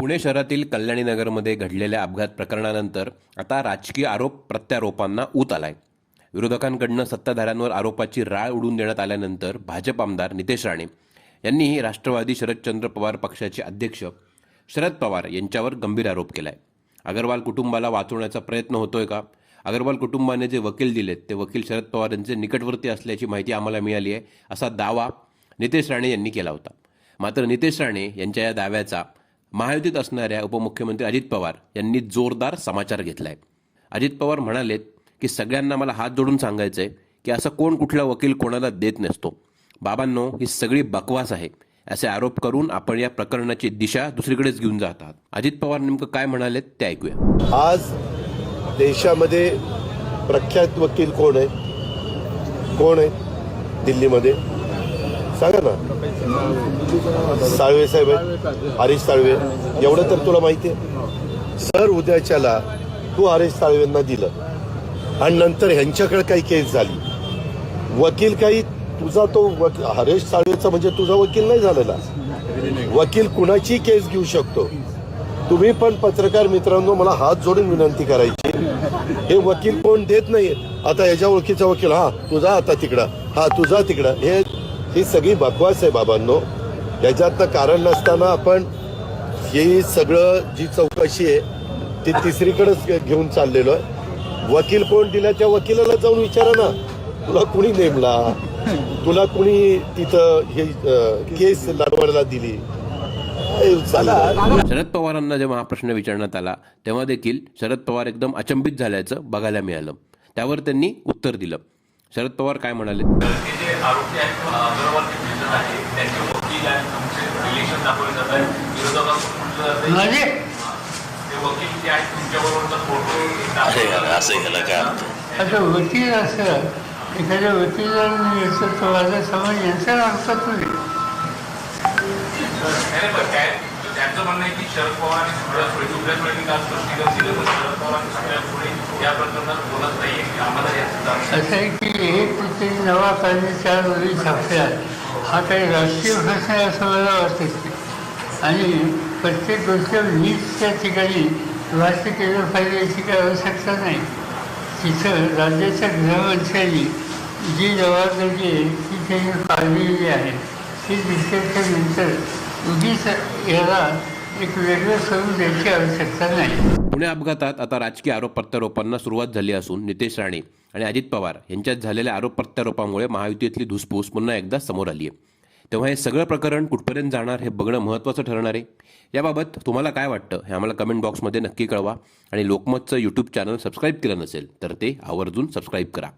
पुणे शहरातील कल्याणी नगरमध्ये घडलेल्या अपघात प्रकरणानंतर आता राजकीय आरोप प्रत्यारोपांना ऊत आलाय. विरोधकांकडनं सत्ताधाऱ्यांवर आरोपाची राळ उडून देण्यात आल्यानंतर भाजप आमदार नितेश राणे यांनीही राष्ट्रवादी शरदचंद्र पवार पक्षाचे अध्यक्ष शरद पवार यांच्यावर गंभीर आरोप केलाय. अगरवाल कुटुंबाला वाचवण्याचा प्रयत्न होतोय का? अगरवाल कुटुंबाने जे वकील दिलेत ते वकील शरद पवार यांचे निकटवर्ती असल्याची माहिती आम्हाला मिळाली आहे असा दावा नितेश राणे यांनी केला होता. मात्र नितेश राणे यांच्या या दाव्याचा महायुतीत असणाऱ्या उपमुख्यमंत्री अजित पवार यांनी जोरदार समाचार घेतलाय. अजित पवार म्हणालेत की सगळ्यांना मला हात जोडून सांगायचंय की असं कोण कुठला वकील कोणाला देत नसतो. बाबांनो ही सगळी बकवास आहे. असे आरोप करून आपण या प्रकरणाची दिशा दुसरीकडेच घेऊन जात आहात अजित पवार नेमकं काय म्हणालेत ते ऐकूया. आज देशामध्ये प्रख्यात वकील कोण आहे? कोण आहे दिल्लीमध्ये? सांगा ना. साळवे साहेब आहेत. हरीश साळवे. एवढं तर तुला माहिती आहे. सर उद्याच्याला तू हरीश साळवेंना दिलं. आणि नंतर ह्यांच्याकडे काही केस झाली. वकील काही तुझा तो वकील हरेश साळवेचा म्हणजे तुझा वकील नाही झालेला. वकील कुणाची केस घेऊ शकतो? तुम्ही पण पत्रकार मित्रांनो मला हात जोडून विनंती करायची. हे वकील कोण देत नाही आता याच्या ओळखीचा वकील हा तुझा आता तिकडं. हा तुझा तिकडं. हे ही सगळी बकवास आहे बाबांनो. याच्यातनं कारण नसताना आपण ही सगळं जी चौकशी आहे ती तिसरीकडेच घेऊन चाललेलो आहे. वकील कोण दिला त्या वकिलाला जाऊन विचारा ना. तुला कुणी नेमला? तुला कुणी तिथं हे केस लढवायला दिली? शरद पवारांना जेव्हा हा प्रश्न विचारण्यात आला तेव्हा देखील शरद पवार एकदम अचंबित झाल्याचं बघायला मिळालं. त्यावर त्यांनी उत्तर दिलं. शरद पवार काय म्हणाले? म्हणजे? असं ह्याला काय अर्थ? आता वकील असं एखाद्या तो माझा समाज यांचा नाही त्यांचं म्हणणं आहे की शरद काल स्पष्टीकरण दिलं तर शरद या प्रकरणात बोलत नाहीये की आम्हाला याचं जाणं असं आहे की एक पृथ्वी नवा कायदे चार वरी छापल्या हा काही राष्ट्रीय प्रश्न आहे असं मला वाटत आणि प्रत्येक गोष्ट नीटच्या ठिकाणी भाष्य केलं पाहिजे याची काही आवश्यकता नाही. तिथं राज्याच्या गृहमंत्र्यांनी जी जबाबदारी आहे ती त्यांनी पाळलेली आहे. ती दिसल्याच्यानंतर उगीच याला एक वेगळं स्वरूप द्यायची आवश्यकता नाही. पुणे अपघातात आता राजकीय आरोप प्रत्यारोपांना सुरुवात झाली असून नितेश राणे आणि अजित पवार यांच्यात झालेल्या आरोप प्रत्यारोपामुळे महायुतीतली धुसफूस पुन्हा एकदा समोर आली आहे. तेव्हा हे सगळं प्रकरण कुठपर्यंत जाणार हे बघणं महत्त्वाचं ठरणार आहे. याबाबत तुम्हाला काय वाटतं हे आम्हाला कमेंट बॉक्समध्ये नक्की कळवा. आणि लोकमतचं यूट्यूब चॅनल सबस्क्राईब केलं नसेल तर ते आवर्जून सबस्क्राईब करा.